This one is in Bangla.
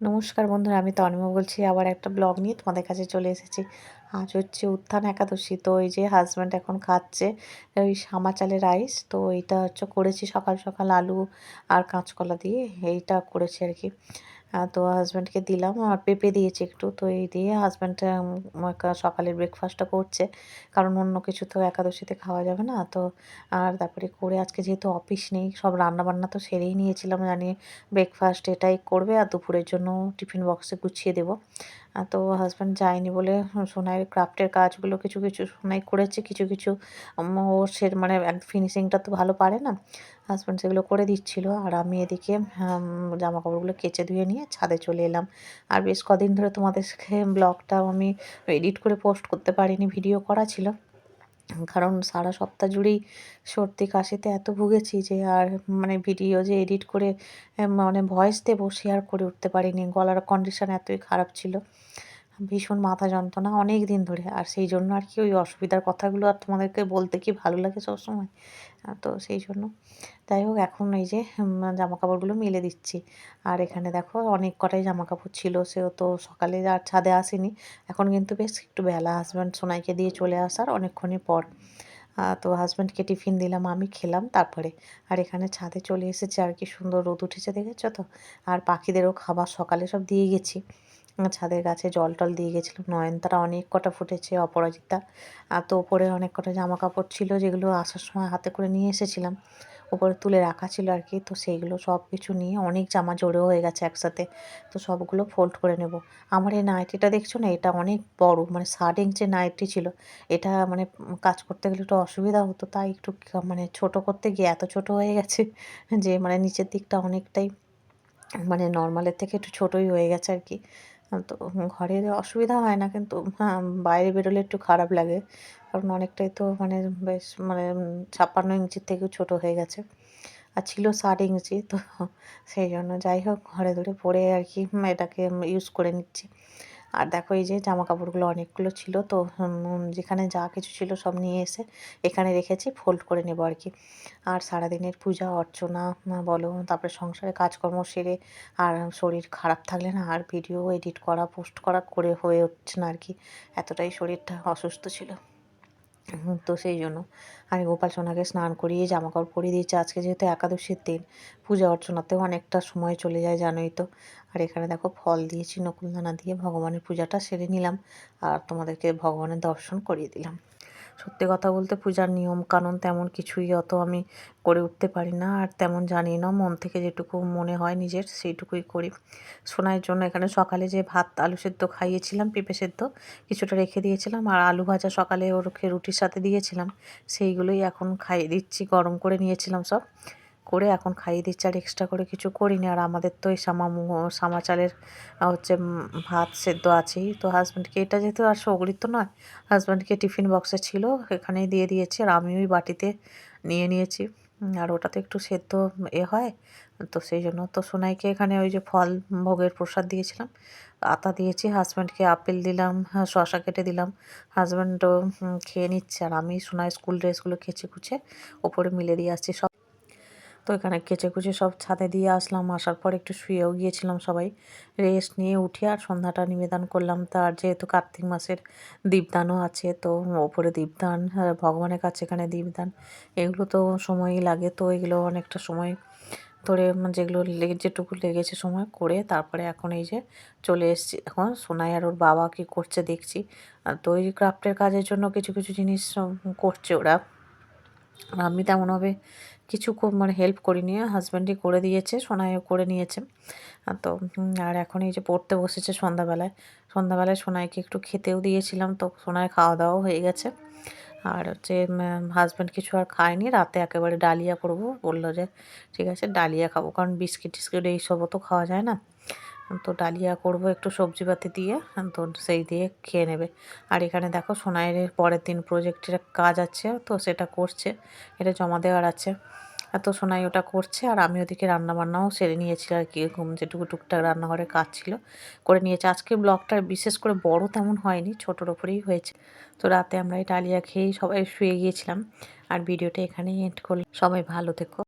নমস্কার বন্ধুরা আমি তনিমা বলছি আবার একটা ব্লগ নিয়ে তোমাদের কাছে চলে এসেছি। আজ হচ্ছে উত্থান একাদশী, তো এই যে হাজব্যান্ড এখন খাচ্ছে ওই সামা চালের রাইস তো এইটা হচ্ছে করেছি সকাল সকাল আলু আর কাঁচকলা দিয়ে, এইটা করেছি আর কি। তো হাজব্যান্ডকে দিলাম, আর পেঁপে দিয়েছি একটু, তো এই দিয়ে হাজব্যান্ড সকালের ব্রেকফাস্টটা করছে, কারণ অন্য কিছু তো একাদশীতে খাওয়া যাবে না, তো আর তারপরে করে আজকে যেহেতু অফিস নেই, সব রান্নাবান্না তো সেরেই নিয়েছিলাম, জানি ব্রেকফাস্ট এটাই করবে, আর দুপুরের জন্য টিফিন বক্সে গুছিয়ে দেবো। তো হাজব্যান্ড যায়নি বলে সোনাইয়ের ক্রাফটের কাজগুলো কিছু কিছু সোনাই করেছে, কিছু কিছু ও সে মানে ফিনিশিংটা তো ভালো পারে না। হাজব্যান্ড সেগুলো করে দিচ্ছিল আর আমি এদিকে জামা কাপড়গুলো কেচে ধুয়ে নিয়ে ছাদে চলে এলাম। আর বেশ কদিন ধরে তোমাদের ব্লগটা আমি এডিট করে পোস্ট করতে পারিনি ভিডিও করা ছিল। কারণ সারা সপ্তাহ জুড়েই সর্দি কাশিতে এত ভুগেছি যে আর মানে ভিডিও যে এডিট করে মানে ভয়েস দেবো শেয়ার করে উঠতে পারিনি। গলার কন্ডিশন এতই খারাপ ছিল। ভীষণ মাথা যন্ত্রণা অনেক দিন ধরে। আর সেই জন্য আর কি ওই অসুবিধার কথাগুলো আর তোমাদেরকে বলতে কি ভালো লাগে সবসময়? তো সেই জন্য। যাই হোক, এখন এই যে জামা কাপড়গুলো মেলে দিচ্ছি। আর এখানে দেখো, অনেক কটাই জামা কাপড় ছিল, সেও তো সকালে আর ছাদে আসেনি। এখন কিন্তু বেশ একটু বেলা হাজব্যান্ড সোনাইকে দিয়ে চলে আসার অনেকক্ষণই পর। তো হাজব্যান্ডকে টিফিন দিলাম, আমি খেলাম তারপরে। আর এখানে ছাদে চলে এসেছে, আর কি সুন্দর রোদ উঠেছে, দেখেছ তো? আর পাখিদেরও খাবার সকালে সব দিয়ে গেছি। ছাদের গাছে জল টল দিয়ে গেছিলাম নয়নতারা অনেক কটা ফুটেছে, অপরাজিতা। আর তো ওপরে অনেক কটা জামা কাপড় ছিল যেগুলো আসার সময় হাতে করে নিয়ে এসেছিলাম। উপরে তুলে রাখা ছিল আর কি। তো সেইগুলো সব কিছু নিয়ে অনেক জামা জোড়ো হয়ে গেছে একসাথে। তো সবগুলো ফোল্ড করে নেব। আমার এই নাইটিটা দেখছ না? এটা অনেক বড় মানে ষাট ইঞ্চের নাইটি ছিল। এটা মানে কাজ করতে গেলে একটু অসুবিধা হতো, তাই একটু মানে ছোট করতে গিয়ে এত ছোট হয়ে গেছে যে মানে নিচের দিকটা অনেকটাই মানে নর্মালের থেকে একটু ছোটোই হয়ে গেছে আর কি। তো ঘরে অসুবিধা হয় না কিন্তু হ্যাঁ বাইরে বেরোলে একটু খারাপ লাগে। কারণ অনেকটাই তো মানে বেশ মানে ছাপ্পান্ন ইঞ্চির থেকেও ছোট হয়ে গেছে। আর ছিল ষাট ইঞ্চি, তো সেই জন্য যাই হোক, ঘরে ধরে পরে আর কি, এটাকে ইউজ করে নিচ্ছি। আর দেখো এই যে জামা কাপড়গুলো অনেকগুলো ছিল, তো যেখানে যা কিছু ছিল সব নিয়ে এসে এখানে রেখেছি ফোল্ড করে নেব আর কি। আর সারাদিনের পূজা, অর্চনা বলো, তারপরে সংসারে কাজকর্ম সেরে আর শরীর খারাপ থাকলে না আর ভিডিও এডিট করা পোস্ট করা করে হয়ে উঠছে না আর কি। এতটাই শরীরটা অসুস্থ ছিল। তো সেই জন্য। আমি গোপাল সোনাকে স্নান করিয়ে জামা কাপড় পরিয়ে দিয়েছি। আজকে যেহেতু একাদশীর দিন, পূজা অর্চনাতেও অনেকটা সময় চলে যায়, জানোই তো। আর এখানে দেখো ফল দিয়েছি নকুলদানা দিয়ে ভগবানের পূজাটা সেরে নিলাম। আর তোমাদেরকে ভগবানের দর্শন করিয়ে দিলাম। সত্যি কথা বলতে পূজার নিয়ম কানুন তেমন কিছুই অত আমি করে উঠতে পারি না, আর তেমন জানি না, মন থেকে যেটুকু মনে হয় নিজের সেইটুকুই করি। সোনাইয়ের জন্য এখানে সকালে যে ভাত, আলু সেদ্ধ খাইয়েছিলাম, পেঁপে সেদ্ধ কিছুটা রেখে দিয়েছিলাম, আর আলু ভাজা সকালে ওরকে রুটির সাথে দিয়েছিলাম, সেইগুলোই এখন খাইয়ে দিচ্ছি, গরম করে নিয়েছিলাম সব। করে এখন খাইয়ে দিচ্ছি আর এক্সট্রা করে কিছু করিনি। আর আমাদের তো এই সামা সামা চালের হচ্ছে ভাত সেদ্ধ আছেই। তো হাজব্যান্ডকে এটা যেহেতু আর সগরিত তো নয় হাজব্যান্ডকে টিফিন বক্সে ছিল, এখানেই দিয়ে দিয়েছি। আর আমি ওই বাটিতে নিয়ে নিয়েছি। আর ওটাতে একটু সেদ্ধ এ হয়, তো সেই জন্য। তো সোনাইকে এখানে ওই যে ফল ভোগের প্রসাদ দিয়েছিলাম, আতা দিয়েছি হাজব্যান্ডকে আপেল দিলাম শশা কেটে দিলাম। হাজব্যান্ডও খেয়ে নিচ্ছে। আর আমি সোনাই স্কুল ড্রেসগুলো খেচে খুঁচে ওপরে মিলে দিয়ে আসছি। সব তো এখানে কেচে কুচে সব ছাদে দিয়ে আসলাম। আসার পর একটু শুয়েও গিয়েছিলাম সবাই। রেস্ট নিয়ে উঠে আর সন্ধ্যাটা নিবেদন করলাম। তার যেহেতু কার্তিক মাসের দীপদানও আছে, তো ওপরে দীপদান ভগবানের কাছে এখানে দীপদান, এগুলো তো সময়ই লাগে। তো এগুলো অনেকটা সময় ধরে যেগুলো লেগে যেটুকু লেগেছে সময় করে তারপরে এখন এই যে চলে এসেছি। এখন সোনাই আর ওর বাবা কী করছে দেখছি। তো ওই ক্রাফটের কাজের জন্য কিছু কিছু জিনিস করছে ওরা। আমি তেমনভাবে কিছু মানে হেল্প করিনি হাজব্যান্ডই করে দিয়েছে, সোনাইও করে নিয়েছে। তো আর এখন এই যে পড়তে বসেছে সন্ধ্যাবেলায় সন্ধ্যাবেলায় সোনাইকে একটু খেতেও দিয়েছিলাম, তো সোনাই খাওয়া দাওয়াও হয়ে গেছে। আর হচ্ছে হাজব্যান্ড কিছু আর খায়নি, রাতে একেবারে ডালিয়া করব, বলল যে, ঠিক আছে, ডালিয়া খাব, কারণ বিস্কিট টিস্কিট এইসবও তো খাওয়া যায় না। তো ডালিয়া করব একটু সবজি সবজিপাতি দিয়ে তো সেই দিয়ে খেয়ে নেবে। আর এখানে দেখো সোনাইয়ের পরের দিন প্রজেক্টের কাজ আছে, তো সেটা করছে, এটা জমা দেওয়ার আছে। এত সোনাই ওটা করছে, আর আমি ওদিকে রান্নাবান্নাও সেরে নিয়েছি আর কি, ঘুম যেটুকু টুকটাক রান্নাঘরে কাজ ছিল, করে নিয়েছে। আজকে ব্লগটা বিশেষ করে বড় তেমন হয়নি, ছোটোর ওপরেই হয়েছে। তো রাতে আমরা এই ডালিয়া খেয়েই সবাই শুয়ে গিয়েছিলাম, আর ভিডিওটা এখানেই এন্ড করলাম। সবাই ভালো থেকো।